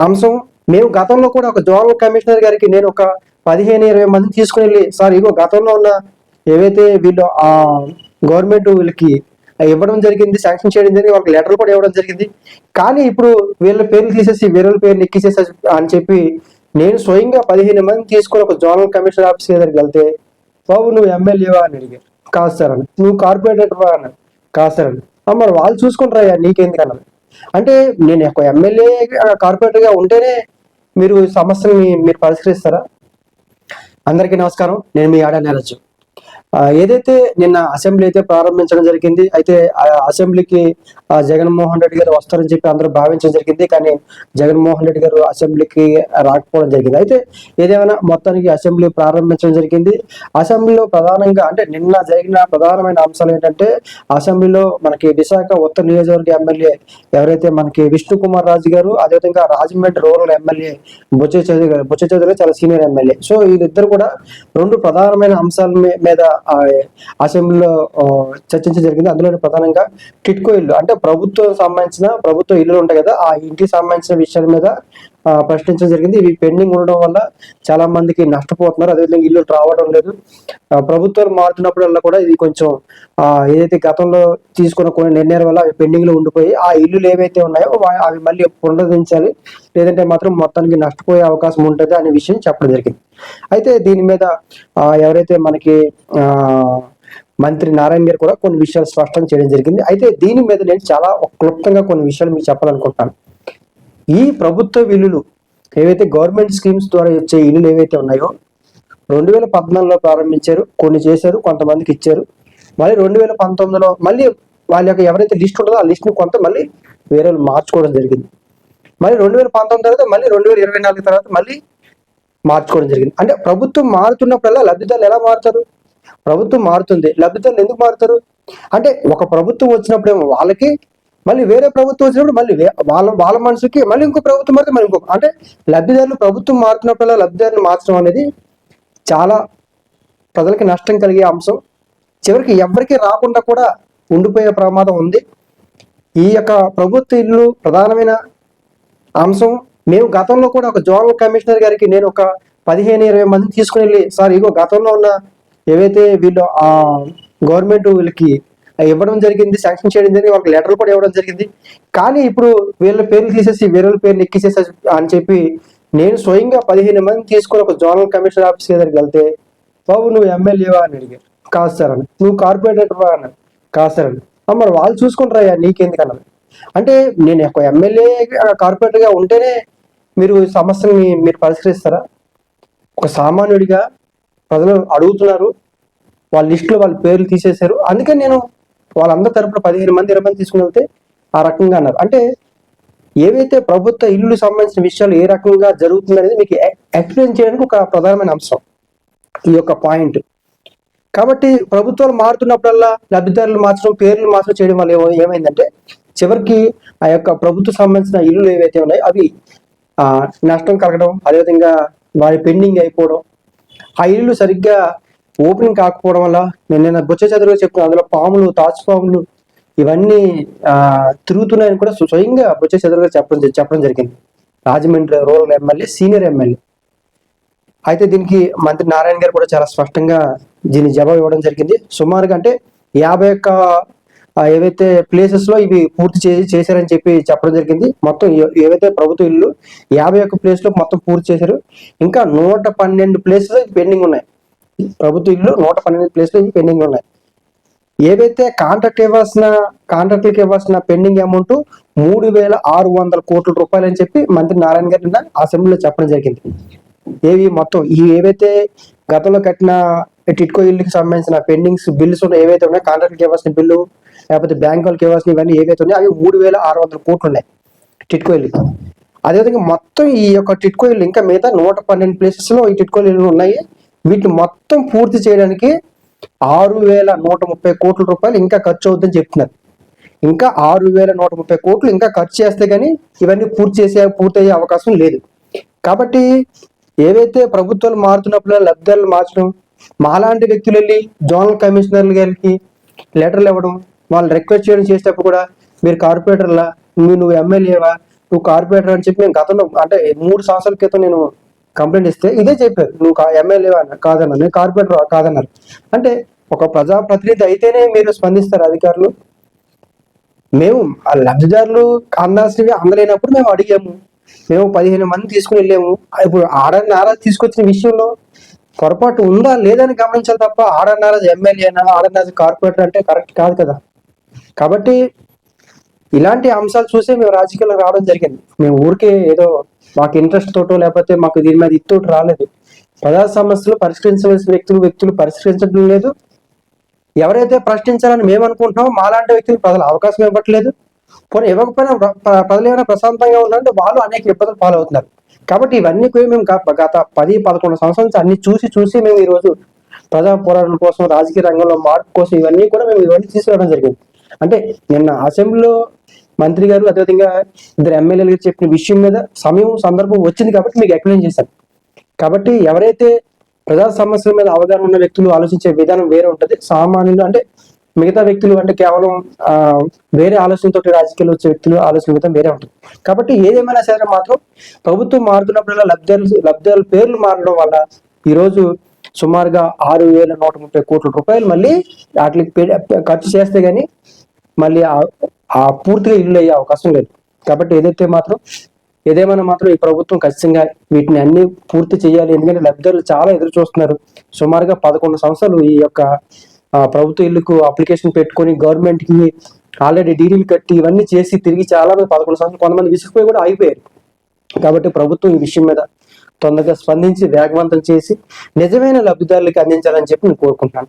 అంశం. మేము గతంలో కూడా ఒక జోనల్ కమిషనర్ గారికి నేను ఒక పదిహేను ఇరవై మందిని తీసుకుని వెళ్ళి సార్ ఇగో గతంలో ఉన్న ఏవైతే వీళ్ళు ఆ గవర్నమెంట్ వీళ్ళకి ఇవ్వడం జరిగింది శాంక్షన్ చేయడం జరిగింది వాళ్ళకి లెటర్ కూడా ఇవ్వడం జరిగింది. కానీ ఇప్పుడు వీళ్ళ పేర్లు తీసేసి వేరే పేర్లు ఎక్కిసేసి అని చెప్పి నేను స్వయంగా పదిహేను మంది తీసుకొని ఒక జోనల్ కమిషనర్ ఆఫీస్ దగ్గరికి వెళ్తే బాబు నువ్వు ఎమ్మెల్యేవా? అని అడిగారు. కాదు సార్ అని నువ్వు కార్పొరేటర్ అన్నారు. కాదు సార్ అని మరి వాళ్ళు చూసుకుంటారా నీకేంది అన్నారు. అంటే నేను ఒక ఎమ్మెల్యే కార్పొరేటర్గా ఉంటేనే మీరు సమస్యని మీరు పరిష్కరిస్తారా? అందరికీ నమస్కారం. నేను మీ ఆడ నీరజ్ ఏదైతే నిన్న అసెంబ్లీ అయితే ప్రారంభించడం జరిగింది అయితే ఆ అసెంబ్లీకి జగన్మోహన్ రెడ్డి గారు వస్తారని చెప్పి అందరూ భావించడం జరిగింది. కానీ జగన్మోహన్ రెడ్డి గారు అసెంబ్లీకి రాకపోవడం జరిగింది. అయితే ఏదేమైనా మొత్తానికి అసెంబ్లీ ప్రారంభించడం జరిగింది. అసెంబ్లీలో ప్రధానంగా అంటే నిన్న జరిగిన ప్రధానమైన అంశాలు ఏంటంటే అసెంబ్లీలో మనకి విశాఖ ఉత్తర నియోజకవర్గ ఎమ్మెల్యే ఎవరైతే మనకి విష్ణు కుమార్ రాజు గారు అదేవిధంగా రాజమండ్రి రూరల్ ఎమ్మెల్యే బుచ్చ చౌదరి గారు బుచ్చ చౌదరి గారు చాలా సీనియర్ ఎమ్మెల్యే. సో వీళ్ళిద్దరు కూడా రెండు ప్రధానమైన అంశాల మీ- మీద అసెంబ్లీలో ఆ, చర్చించడం జరిగింది. అందులో ప్రధానంగా టిట్కో ఇల్లు. అంటే ప్రభుత్వం సంబంధించిన ప్రభుత్వ ఇల్లులు ఉంటాయి కదా ఆ ఇంటికి సంబంధించిన విషయాల మీద ప్రశ్నించడం జరిగింది. ఇవి పెండింగ్ ఉండడం వల్ల చాలా మందికి నష్టపోతున్నారు. అదేవిధంగా ఇల్లు రావడం లేదు. ఆ, ప్రభుత్వాలు మారుతున్నప్పుడల్లా కూడా ఇది కొంచెం ఏదైతే గతంలో తీసుకున్న కొన్ని నిర్ణయాల వల్ల అవి పెండింగ్లో ఉండిపోయి ఆ ఇల్లులు ఏవైతే ఉన్నాయో అవి మళ్ళీ పునరుద్ధరించాలి. లేదంటే మాత్రం మొత్తానికి నష్టపోయే అవకాశం ఉంటుంది అనే విషయం చెప్పడం జరిగింది. అయితే దీని మీద ఎవరైతే మనకి మంత్రి నారాయణ గారు కూడా కొన్ని విషయాలు స్పష్టం చేయడం జరిగింది. అయితే దీని మీద నేను చాలా క్లుప్తంగా కొన్ని విషయాలు మీకు చెప్పాలనుకుంటున్నాను. ఈ ప్రభుత్వ ఇల్లులు ఏవైతే గవర్నమెంట్ స్కీమ్స్ ద్వారా వచ్చే ఇల్లులు ఏవైతే ఉన్నాయో రెండు వేల పద్నాలుగులో ప్రారంభించారు కొన్ని చేశారు కొంతమందికి ఇచ్చారు. మళ్ళీ రెండు వేల పంతొమ్మిదిలో మళ్ళీ వాళ్ళ యొక్క ఎవరైతే లిస్ట్ ఉంటుందో ఆ లిస్ట్ని కొంత మళ్ళీ వేరే వాళ్ళు మార్చుకోవడం జరిగింది. మళ్ళీ రెండు వేల పంతొమ్మిది తర్వాత మళ్ళీ రెండు వేల ఇరవై నాలుగు తర్వాత మళ్ళీ మార్చుకోవడం జరిగింది. అంటే ప్రభుత్వం మారుతున్నప్పుడల్లా లబ్ధిదారులు ఎలా మారుతారు? ప్రభుత్వం మారుతుంది. లబ్ధిదారులు ఎందుకు మారుతారు? అంటే ఒక ప్రభుత్వం వచ్చినప్పుడేమో వాళ్ళకి మళ్ళీ వేరే ప్రభుత్వం వచ్చినప్పుడు మళ్ళీ వాళ్ళ వాళ్ళ మనసుకి మళ్ళీ ఇంకో ప్రభుత్వం మారితే మళ్ళీ ఇంకో అంటే లబ్ధిదారులు ప్రభుత్వం మారుతున్నప్పుడల్లా లబ్ధిదారులు మార్చడం అనేది చాలా ప్రజలకి నష్టం కలిగే అంశం. చివరికి ఎవరికి రాకుండా కూడా ఉండిపోయే ప్రమాదం ఉంది. ఈ యొక్క ప్రభుత్వ ఇల్లు ప్రధానమైన అంశం. మేము గతంలో కూడా ఒక జోనల్ కమిషనర్ గారికి నేను ఒక పదిహేను ఇరవై మందిని తీసుకుని వెళ్ళి సార్ ఇగో గతంలో ఉన్న ఏవైతే వీళ్ళు ఆ గవర్నమెంట్ వీళ్ళకి ఇవ్వడం జరిగింది శాంక్షన్ చేయడం జరిగింది వాళ్ళకి లెటర్ కూడా ఇవ్వడం జరిగింది. కానీ ఇప్పుడు వీళ్ళ పేర్లు తీసేసి వేరే పేర్లు ఎక్కిసేసి అని చెప్పి నేను స్వయంగా పదిహేను మంది తీసుకొని ఒక జోనల్ కమిషనర్ ఆఫీస్ దగ్గరికి వెళ్తే బాబు నువ్వు ఎమ్మెల్యేవా? అని అడిగారు కాదు సార్ అని నువ్వు కార్పొరేటర్ అన్నారు కాదు సార్ అని మరి వాళ్ళు చూసుకుంటారా నీకెందుకు? అన్నారు అంటే నేను ఒక ఎమ్మెల్యే కార్పొరేటర్గా ఉంటేనే మీరు సమస్యని మీరు పరిష్కరిస్తారా? ఒక సామాన్యుడిగా ప్రజలు అడుగుతున్నారు వాళ్ళ లిస్టులో వాళ్ళ పేర్లు తీసేశారు. అందుకని నేను వాళ్ళందరి తరపున పదిహేను మంది ఇరవై మంది తీసుకుని వెళ్తే ఆ రకంగా అన్నారు. అంటే ఏవైతే ప్రభుత్వ ఇల్లు సంబంధించిన విషయాలు ఏ రకంగా జరుగుతుంది అనేది మీకు ఎక్స్ప్లెయిన్ చేయడానికి ఒక ప్రధానమైన అంశం ఈ యొక్క పాయింట్. కాబట్టి ప్రభుత్వాలు మారుతున్నప్పుడల్లా లబ్ధిదారులు మార్చడం పేర్లు మార్చడం చేయడం వల్ల ఏమో- ఏమైందంటే చివరికి ఆ యొక్క ప్రభుత్వ సంబంధించిన ఇల్లులు ఏవైతే ఉన్నాయో అవి ఆ, నష్టం కలగడం అదేవిధంగా వారి పెండింగ్ అయిపోవడం ఆ ఇల్లు సరిగ్గా ఓపెనింగ్ కాకపోవడం వల్ల నేను నిన్న బొచ్చ చదువుగా చెప్పిన అందులో పాములు తాచు పాములు ఇవన్నీ ఆ, తిరుగుతున్నాయని కూడా స్వయంగా బొచ్చ చదువుగా చెప్పడం చెప్పడం జరిగింది. Rajahmundry rural MLA senior MLA. అయితే దీనికి మంత్రి నారాయణ గారు కూడా చాలా స్పష్టంగా దీని జవాబు ఇవ్వడం జరిగింది. సుమారుగా అంటే యాభై ఒక్క ఏవైతే ప్లేసెస్లో ఇవి పూర్తి చేసి చేశారని చెప్పి చెప్పడం జరిగింది. మొత్తం ఏవైతే ప్రభుత్వ ఇల్లు యాభై ఒక్క ప్లేస్లో మొత్తం పూర్తి చేశారు. ఇంకా నూట పన్నెండు ప్లేసెస్ పెండింగ్ ఉన్నాయి. ప్రభుత్వ ఇల్లు నూట పన్నెండు ప్లేస్లు పెండింగ్ ఉన్నాయి. ఏవైతే కాంట్రాక్ట్ ఇవ్వాల్సిన కాంట్రాక్టులకు ఇవ్వాల్సిన పెండింగ్ అమౌంట్ మూడు వేల ఆరు వందల కోట్ల రూపాయలు అని చెప్పి మంత్రి నారాయణ గారు నిన్న అసెంబ్లీలో చెప్పడం జరిగింది. ఏవి మొత్తం ఈ ఏవైతే గతంలో కట్టిన టిట్కో ఇల్లుకి సంబంధించిన పెండింగ్స్ బిల్స్ ఉన్నాయి ఏవైతే ఉన్నాయో కాంట్రాక్ట్కి ఇవ్వాల్సిన బిల్లు లేకపోతే బ్యాంక్ వాళ్ళకి ఇవ్వాల్సిన ఇవన్నీ ఏవైతే ఉన్నాయో అవి మూడు వేల ఆరు వందల కోట్లు ఉన్నాయి టిట్కో ఇల్లుకి. అదేవిధంగా మొత్తం ఈ యొక్క టిట్కో ఇల్లు ఇంకా మిగతా నూట పన్నెండు ప్లేసెస్లో ఈ టిట్కో ఇల్లు ఉన్నాయి. వీటిని మొత్తం పూర్తి చేయడానికి ఆరు వేల నూట ముప్పై కోట్ల రూపాయలు ఇంకా ఖర్చు అవుతుందని చెప్తున్నారు. ఇంకా ఆరు వేల నూట ముప్పై కోట్లు ఇంకా ఖర్చు చేస్తే కానీ ఇవన్నీ పూర్తి చేసే పూర్తయ్యే అవకాశం లేదు. కాబట్టి ఏవైతే ప్రభుత్వాలు మారుతున్నప్పుడు లబ్ధాలు మార్చడం మాలాంటి వ్యక్తులు వెళ్ళి జోనల్ కమిషనర్లు గారికి లెటర్లు ఇవ్వడం వాళ్ళు రిక్వెస్ట్ చేయడం చేసేటప్పుడు కూడా మీరు కార్పొరేటర్లా నువ్వు నువ్వు ఎమ్మెల్యేవా నువ్వు కార్పొరేటర్ అని చెప్పి నేను గతంలో అంటే మూడు సంవత్సరాల క్రితం నేను కంప్లైంట్ ఇస్తే ఇదే చెప్పారు. నువ్వు ఎమ్మెల్యే కాదన్నారు నేను కార్పొరేటర్ కాదన్నారు. అంటే ఒక ప్రజాప్రతినిధి అయితేనే మీరు స్పందిస్తారు అధికారులు. మేము ఆ లబ్ధిదారులు అందాల్సినవి అందలేనప్పుడు మేము అడిగాము. మేము పదిహేను మంది తీసుకుని వెళ్ళాము. ఇప్పుడు ఆర్డర్ తీసుకొచ్చిన విషయంలో పొరపాటు ఉందా లేదని గమనించాలి తప్ప ఆర్ఎన్ఆర్ ఎమ్మెల్యేనా ఆర్డర్ కార్పొరేటర్ అంటే కరెక్ట్ కాదు కదా. కాబట్టి ఇలాంటి అంశాలు చూసే మేము రాజకీయాల్లో రావడం జరిగింది. మేము ఊరికే ఏదో మాకు ఇంట్రెస్ట్ తోటో లేకపోతే మాకు దీని మీద ఇత్తోటి రాలేదు. ప్రజా సమస్యలు పరిష్కరించవలసిన వ్యక్తులు వ్యక్తులు పరిష్కరించడం లేదు. ఎవరైతే ప్రశ్నించాలని మేము అనుకుంటున్నామో మాలాంటి వ్యక్తులు ప్రజలు అవకాశం ఇవ్వట్లేదు. పోనీ ఇవ్వకపోయినా ప్రజలు ఏమైనా ప్రశాంతంగా ఉన్నారంటే వాళ్ళు అనేక ఇబ్బందులు ఫాలో అవుతున్నారు కాబట్టి ఇవన్నీ కూడా మేము గత- పది పదకొండు సంవత్సరాల నుంచి అన్ని చూసి చూసి మేము ఈరోజు ప్రజా పోరాటం కోసం రాజకీయ రంగంలో మార్పు కోసం ఇవన్నీ కూడా మేము ఇవన్నీ తీసుకురావడం జరిగింది. అంటే నిన్న అసెంబ్లీలో మంత్రి గారు అదేవిధంగా ఇద్దరు ఎమ్మెల్యేలు గారు చెప్పిన విషయం మీద సమయం సందర్భం వచ్చింది కాబట్టి మీకు ఎక్స్ప్లెయిన్ చేశాను కాబట్టి ఎవరైతే ప్రజా సమస్యల మీద అవగాహన ఉన్న వ్యక్తులు ఆలోచించే విధానం వేరే ఉంటుంది. సామాన్యులు అంటే మిగతా వ్యక్తులు అంటే కేవలం ఆ, వేరే ఆలోచనతో రాజకీయాలు వచ్చే వ్యక్తులు ఆలోచన విధానం వేరే ఉంటుంది. కాబట్టి ఏదేమైనా సరే మాత్రం ప్రభుత్వం మారుతున్నప్పుడల్లా లబ్ధాలు లబ్ధిదారుల పేర్లు మారడం వల్ల ఈరోజు సుమారుగా ఆరు వేల నూట ముప్పై కోట్ల రూపాయలు మళ్ళీ వాటికి ఖర్చు చేస్తే గానీ మళ్ళీ ఆ- పూర్తిగా ఇల్లు అయ్యే అవకాశం లేదు. కాబట్టి ఏదైతే మాత్రం ఏదేమైనా మాత్రం ఈ ప్రభుత్వం ఖచ్చితంగా వీటిని అన్ని పూర్తి చేయాలి. ఎందుకంటే లబ్ధిదారులు చాలా ఎదురు చూస్తున్నారు. సుమారుగా పదకొండు సంవత్సరాలు ఈ యొక్క ప్రభుత్వ ఇల్లుకు అప్లికేషన్ పెట్టుకొని గవర్నమెంట్కి ఆల్రెడీ డీడీలు కట్టి ఇవన్నీ చేసి తిరిగి చాలా మంది పదకొండు సంవత్సరాలు కొంతమంది విసిగిపోయి కూడా ఆగిపోయారు. కాబట్టి ప్రభుత్వం ఈ విషయం మీద తొందరగా స్పందించి వేగవంతం చేసి నిజమైన లబ్ధిదారులకు అందించాలని చెప్పి నేను కోరుకుంటున్నాను.